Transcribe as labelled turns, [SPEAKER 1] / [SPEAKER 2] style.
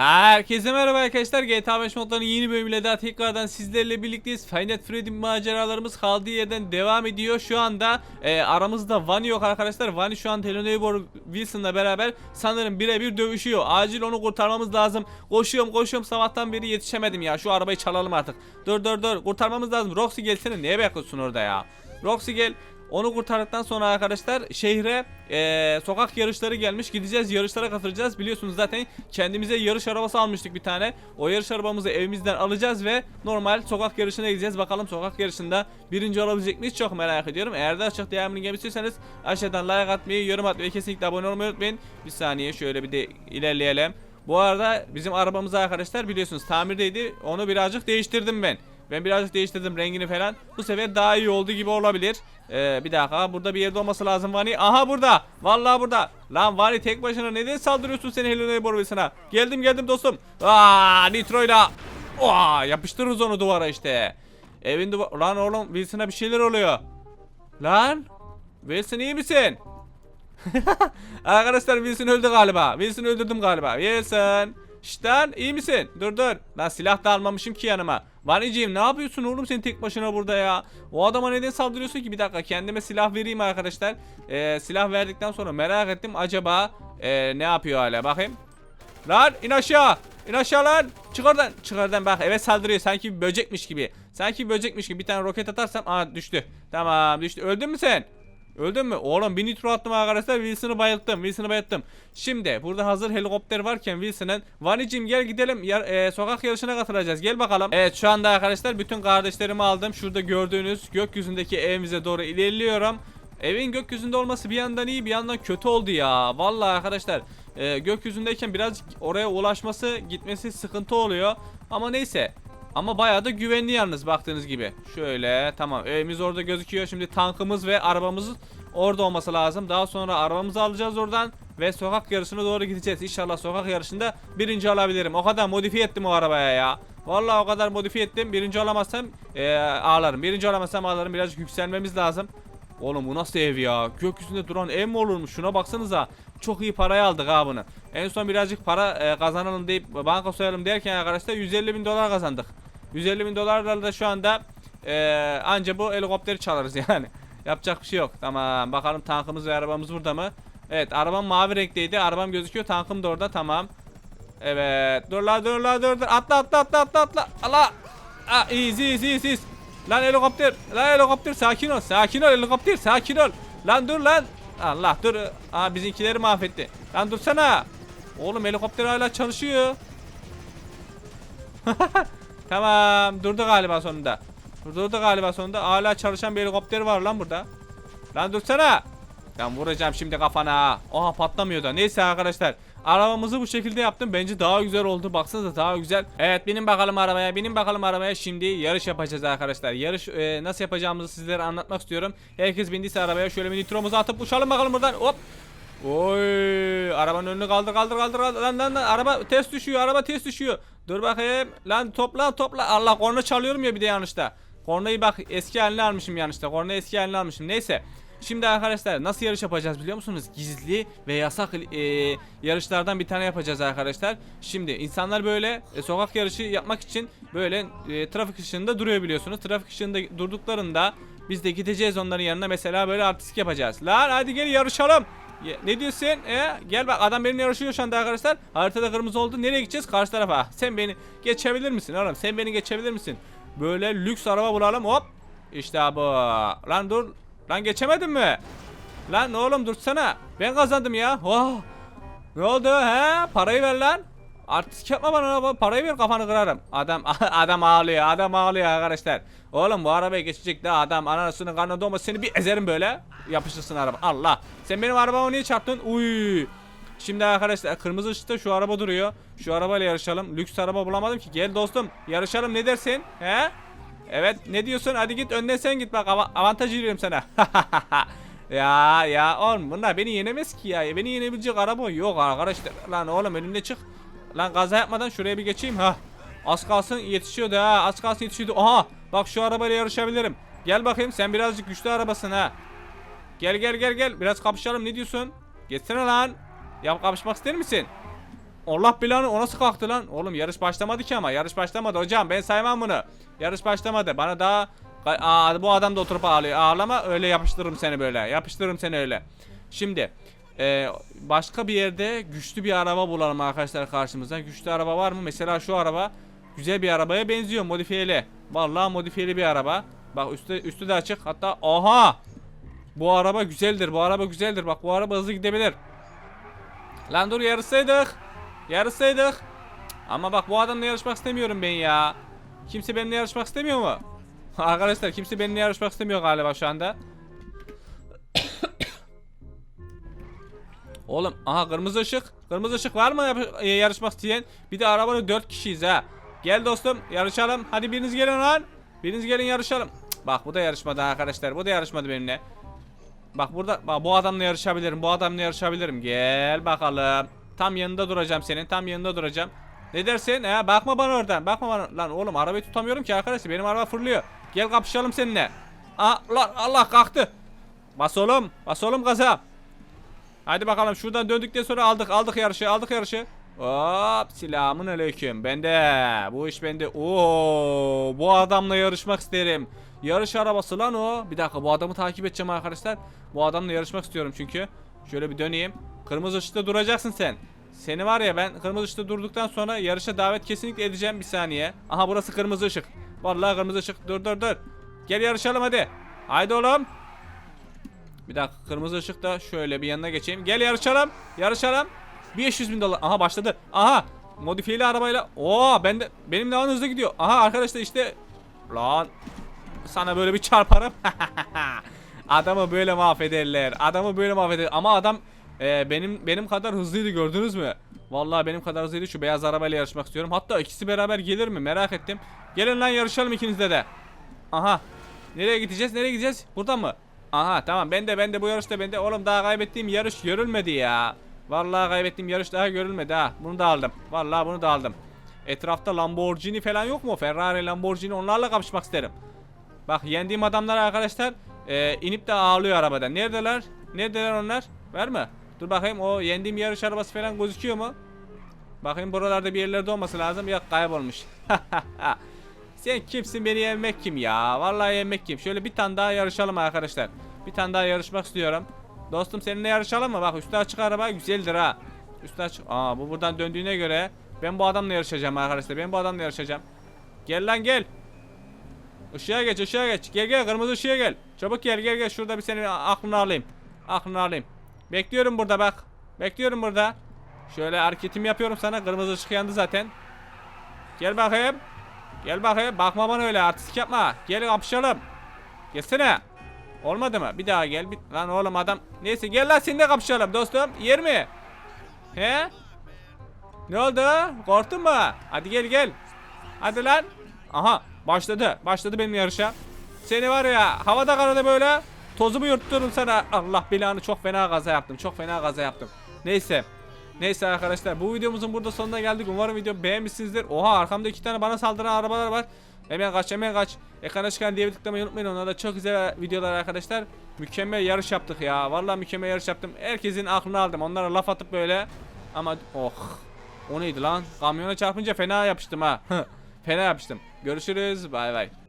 [SPEAKER 1] Herkese merhaba arkadaşlar. GTA 5 modlarının yeni bölümüyle daha tekrardan sizlerle birlikteyiz. Find That Freddy maceralarımız kaldığı yerden devam ediyor. Şu anda e, aramızda Vani yok arkadaşlar. Vani şu an Telenor Wilson'la beraber sanırım birebir dövüşüyor. Acil onu kurtarmamız lazım. Koşuyorum koşuyorum sabahtan beri yetişemedim ya. Şu arabayı çalalım artık. Dur dur dur kurtarmamız lazım. Roxy gelsene neye bekliyorsun orada ya? Roxy gel. Onu kurtardıktan sonra arkadaşlar şehre eee, sokak yarışları gelmiş. Gideceğiz yarışlara katılacağız. Biliyorsunuz zaten kendimize yarış arabası almıştık bir tane. O yarış arabamızı evimizden alacağız ve normal sokak yarışına gideceğiz. Bakalım sokak yarışında birinci olabilecek miyiz? Çok merak ediyorum. Eğer de açık devamını istiyorsanız aşağıdan like atmayı, yorum atmayı kesinlikle abone olmayı unutmayın. Bir saniye şöyle bir de ilerleyelim. Bu arada bizim arabamız arkadaşlar biliyorsunuz tamirdeydi. Onu birazcık değiştirdim ben. Ben birazcık değiştirdim rengini falan. Bu sefer daha iyi oldu gibi olabilir. Ee, bir dakika burada bir yerde olması lazım Vani. Aha burada. Vallahi burada. Lan Vani tek başına neden saldırıyorsun sen Helena Borbis'ine? Geldim geldim dostum. Aa Nitro'yla. Aa yapıştırırız onu duvara işte. Evin duvar... Lan oğlum Wilson'a bir şeyler oluyor. Lan. Wilson iyi misin? Arkadaşlar Wilson öldü galiba. Wilson öldürdüm galiba. Wilson. Şşt lan iyi misin? Dur dur. Lan silah da almamışım ki yanıma. Vaniciğim ne yapıyorsun oğlum sen tek başına burada ya? O adama neden saldırıyorsun ki? Bir dakika kendime silah vereyim arkadaşlar. Ee, silah verdikten sonra merak ettim acaba ee, ne yapıyor hala bakayım. Lan in aşağı. İn aşağı lan. Çık oradan. Çık oradan bak eve saldırıyor sanki bir böcekmiş gibi. Sanki bir böcekmiş gibi bir tane roket atarsam aa düştü. Tamam düştü. Öldün mü sen? Öldün mü? Oğlum bir nitro attım arkadaşlar. Wilson'ı bayılttım. Wilson'ı bayılttım. Şimdi burada hazır helikopter varken Wilson'ın Vanicim gel gidelim. Yar- e, sokak yarışına katılacağız. Gel bakalım. Evet şu anda arkadaşlar bütün kardeşlerimi aldım. Şurada gördüğünüz gökyüzündeki evimize doğru ilerliyorum. Evin gökyüzünde olması bir yandan iyi bir yandan kötü oldu ya. Vallahi arkadaşlar e, gökyüzündeyken biraz oraya ulaşması gitmesi sıkıntı oluyor. Ama neyse. Ama bayağı da güvenli yalnız baktığınız gibi. Şöyle tamam evimiz orada gözüküyor. Şimdi tankımız ve arabamız orada olması lazım. Daha sonra arabamızı alacağız oradan ve sokak yarışına doğru gideceğiz. İnşallah sokak yarışında birinci alabilirim. O kadar modifiye ettim o arabaya ya. Vallahi o kadar modifiye ettim. Birinci olamazsam e, ağlarım. Birinci olamazsam ağlarım. Birazcık yükselmemiz lazım. Oğlum bu nasıl ev ya? Gökyüzünde duran ev mi olurmuş? Şuna baksanıza. Çok iyi parayı aldık ha bunu. En son birazcık para e, kazanalım deyip banka soyalım derken arkadaşlar 150 bin dolar kazandık. 150 bin dolarla da şu anda e, anca bu helikopteri çalarız yani. Yapacak bir şey yok. Tamam bakalım tankımız ve arabamız burada mı? Evet arabam mavi renkteydi. Arabam gözüküyor. Tankım da orada tamam. Evet. Dur la dur la dur. Atla atla atla atla atla. Allah. Ah easy easy easy. Lan helikopter. Lan helikopter sakin ol. Sakin ol helikopter sakin ol. Lan dur lan. Allah dur. Aa bizimkileri mahvetti. Lan dursana. Oğlum helikopter hala çalışıyor. tamam durdu galiba sonunda. Durdu galiba sonunda. Hala çalışan bir helikopter var lan burada. Lan dursana. Ben vuracağım şimdi kafana. Oha patlamıyor da. Neyse arkadaşlar. Arabamızı bu şekilde yaptım. Bence daha güzel oldu. Baksanıza daha güzel. Evet benim bakalım arabaya. Benim bakalım arabaya. Şimdi yarış yapacağız arkadaşlar. Yarış e, nasıl yapacağımızı sizlere anlatmak istiyorum. Herkes bindiyse arabaya şöyle bir nitromuzu atıp uçalım bakalım buradan. Hop. Oy arabanın önünü kaldır kaldır kaldır kaldır lan lan lan araba ters düşüyor araba ters düşüyor dur bakayım lan topla topla Allah korna çalıyorum ya bir de yanlışta kornayı bak eski haline almışım yanlışta kornayı eski haline almışım neyse Şimdi arkadaşlar nasıl yarış yapacağız biliyor musunuz? Gizli ve yasak e, yarışlardan bir tane yapacağız arkadaşlar. Şimdi insanlar böyle e, sokak yarışı yapmak için böyle e, trafik ışığında duruyor biliyorsunuz. Trafik ışığında durduklarında biz de gideceğiz onların yanına mesela böyle artistik yapacağız. Lan hadi gel yarışalım. Ya, ne diyorsun? E, gel bak adam benimle yarışıyor şu anda arkadaşlar. Haritada kırmızı oldu. Nereye gideceğiz? Karşı tarafa. Sen beni geçebilir misin oğlum? Sen beni geçebilir misin? Böyle lüks araba bulalım. Hop. İşte bu. Lan dur. Lan geçemedin mi? Lan oğlum dursana. Ben kazandım ya. Oh. Ne oldu he? Parayı ver lan. Artistik yapma bana parayı ver kafanı kırarım. Adam adam ağlıyor adam ağlıyor arkadaşlar. Oğlum bu arabaya geçecek de adam anasının karnına doğma seni bir ezerim böyle. Yapıştırsın araba. Allah. Sen benim arabama niye çarptın? Uy. Şimdi arkadaşlar kırmızı ışıkta şu araba duruyor. Şu arabayla yarışalım. Lüks araba bulamadım ki. Gel dostum yarışalım ne dersin? He? Evet ne diyorsun? Hadi git önden sen git bak av- avantaj veriyorum sana. ya ya oğlum bunlar beni yenemez ki ya. Beni yenebilecek araba yok arkadaşlar. Lan oğlum önümde çık. Lan gaza yapmadan şuraya bir geçeyim ha. Az kalsın yetişiyordu ha. Az kalsın yetişiyordu. Aha bak şu arabayla yarışabilirim. Gel bakayım sen birazcık güçlü arabasın ha. Gel gel gel gel biraz kapışalım ne diyorsun? Geçsene lan. Ya kapışmak ister misin? Allah belanı o nasıl kalktı lan? Oğlum yarış başlamadı ki ama. Yarış başlamadı hocam. Ben saymam bunu. Yarış başlamadı. Bana daha Aa, bu adam da oturup ağlıyor. Ağlama öyle yapıştırırım seni böyle. Yapıştırırım seni öyle. Şimdi e, başka bir yerde güçlü bir araba bulalım arkadaşlar karşımıza. Güçlü araba var mı? Mesela şu araba güzel bir arabaya benziyor modifiyeli. Vallahi modifiyeli bir araba. Bak üstü üstü de açık. Hatta aha! Bu araba güzeldir. Bu araba güzeldir. Bak bu araba hızlı gidebilir. Lan dur yarışsaydık. Yarışsaydık. Ama bak bu adamla yarışmak istemiyorum ben ya. Kimse benimle yarışmak istemiyor mu? Arkadaşlar kimse benimle yarışmak istemiyor galiba şu anda. Oğlum aha kırmızı ışık. Kırmızı ışık var mı e, yarışmak isteyen? Bir de arabanın 4 kişiyiz ha. Gel dostum yarışalım. Hadi biriniz gelin lan. Biriniz gelin yarışalım. Cık, Bak bu da yarışmadı arkadaşlar. Bu da yarışmadı benimle. Bak burada bak, bu adamla yarışabilirim. Bu adamla yarışabilirim. Gel bakalım. Tam yanında duracağım senin. Tam yanında duracağım. Ne dersin? Ha, bakma bana oradan. Bakma bana. Lan oğlum arabayı tutamıyorum ki arkadaşlar. Benim araba fırlıyor. Gel kapışalım seninle. Aa, lan Allah kalktı. Bas oğlum. Bas oğlum gaza. Hadi bakalım şuradan döndükten sonra aldık aldık yarışı aldık yarışı. Hop selamun aleyküm. Bende bu iş bende. Oo bu adamla yarışmak isterim. Yarış arabası lan o. Bir dakika bu adamı takip edeceğim arkadaşlar. Bu adamla yarışmak istiyorum çünkü. Şöyle bir döneyim. Kırmızı ışıkta duracaksın sen. Seni var ya ben kırmızı ışıkta durduktan sonra yarışa davet kesinlikle edeceğim bir saniye. Aha burası kırmızı ışık. Vallahi kırmızı ışık. Dur dur dur. Gel yarışalım hadi. Haydi oğlum. Bir dakika kırmızı ışıkta şöyle bir yanına geçeyim. Gel yarışalım. Yarışalım. 500 bin dolar. Aha başladı. Aha. Modifiyeli arabayla. Oo ben de benim daha hızlı gidiyor. Aha arkadaşlar işte. Lan. Sana böyle bir çarparım. Adamı böyle mahvederler. Adamı böyle mahveder. Ama adam e, benim benim kadar hızlıydı gördünüz mü? Vallahi benim kadar hızlıydı. Şu beyaz arabayla yarışmak istiyorum. Hatta ikisi beraber gelir mi? Merak ettim. Gelin lan yarışalım ikinizde de. Aha. Nereye gideceğiz? Nereye gideceğiz? Buradan mı? Aha tamam ben de ben de bu yarışta ben de oğlum daha kaybettiğim yarış görülmedi ya. Vallahi kaybettiğim yarış daha görülmedi ha. Bunu da aldım. Vallahi bunu da aldım. Etrafta Lamborghini falan yok mu? Ferrari, Lamborghini onlarla kapışmak isterim. Bak yendiğim adamlar arkadaşlar e, inip de ağlıyor arabadan. Neredeler? Neredeler onlar? Var mı? Dur bakayım o yendiğim yarış arabası falan gözüküyor mu? Bakayım buralarda bir yerlerde olması lazım. Yok kaybolmuş. Sen kimsin beni yenmek kim ya? Vallahi yenmek kim? Şöyle bir tane daha yarışalım arkadaşlar. Bir tane daha yarışmak istiyorum. Dostum seninle yarışalım mı? Bak üstü açık araba güzeldir ha. Üstü açık. Aa bu buradan döndüğüne göre ben bu adamla yarışacağım arkadaşlar. Ben bu adamla yarışacağım. Gel lan gel. Işığa geç ışığa geç. Gel gel kırmızı ışığa gel. Çabuk gel gel gel. Şurada bir senin aklını alayım. Aklını alayım. Bekliyorum burada bak. Bekliyorum burada. Şöyle hareketimi yapıyorum sana. Kırmızı ışık yandı zaten. Gel bakayım. Gel bakayım. Bakma bana öyle artistik yapma. Gel kapışalım. Gelsene. Olmadı mı? Bir daha gel. Bir... Lan oğlum adam. Neyse gel lan seninle kapışalım dostum. Yer mi? He? Ne oldu? Korktun mu? Hadi gel gel. Hadi lan. Aha başladı. Başladı benim yarışa. Seni var ya havada karada böyle tozumu yurttururum sana. Allah belanı çok fena gaza yaptım. Çok fena gaza yaptım. Neyse. Neyse arkadaşlar bu videomuzun burada sonuna geldik. Umarım video beğenmişsinizdir. Oha arkamda iki tane bana saldıran arabalar var. Hemen kaç hemen kaç. Ekrana çıkan diye tıklamayı unutmayın. Onlar da çok güzel videolar arkadaşlar. Mükemmel yarış yaptık ya. Vallahi mükemmel yarış yaptım. Herkesin aklını aldım. Onlara laf atıp böyle. Ama oh. O neydi lan? Kamyona çarpınca fena yapıştım ha. fena yapıştım. Görüşürüz. Bay bay.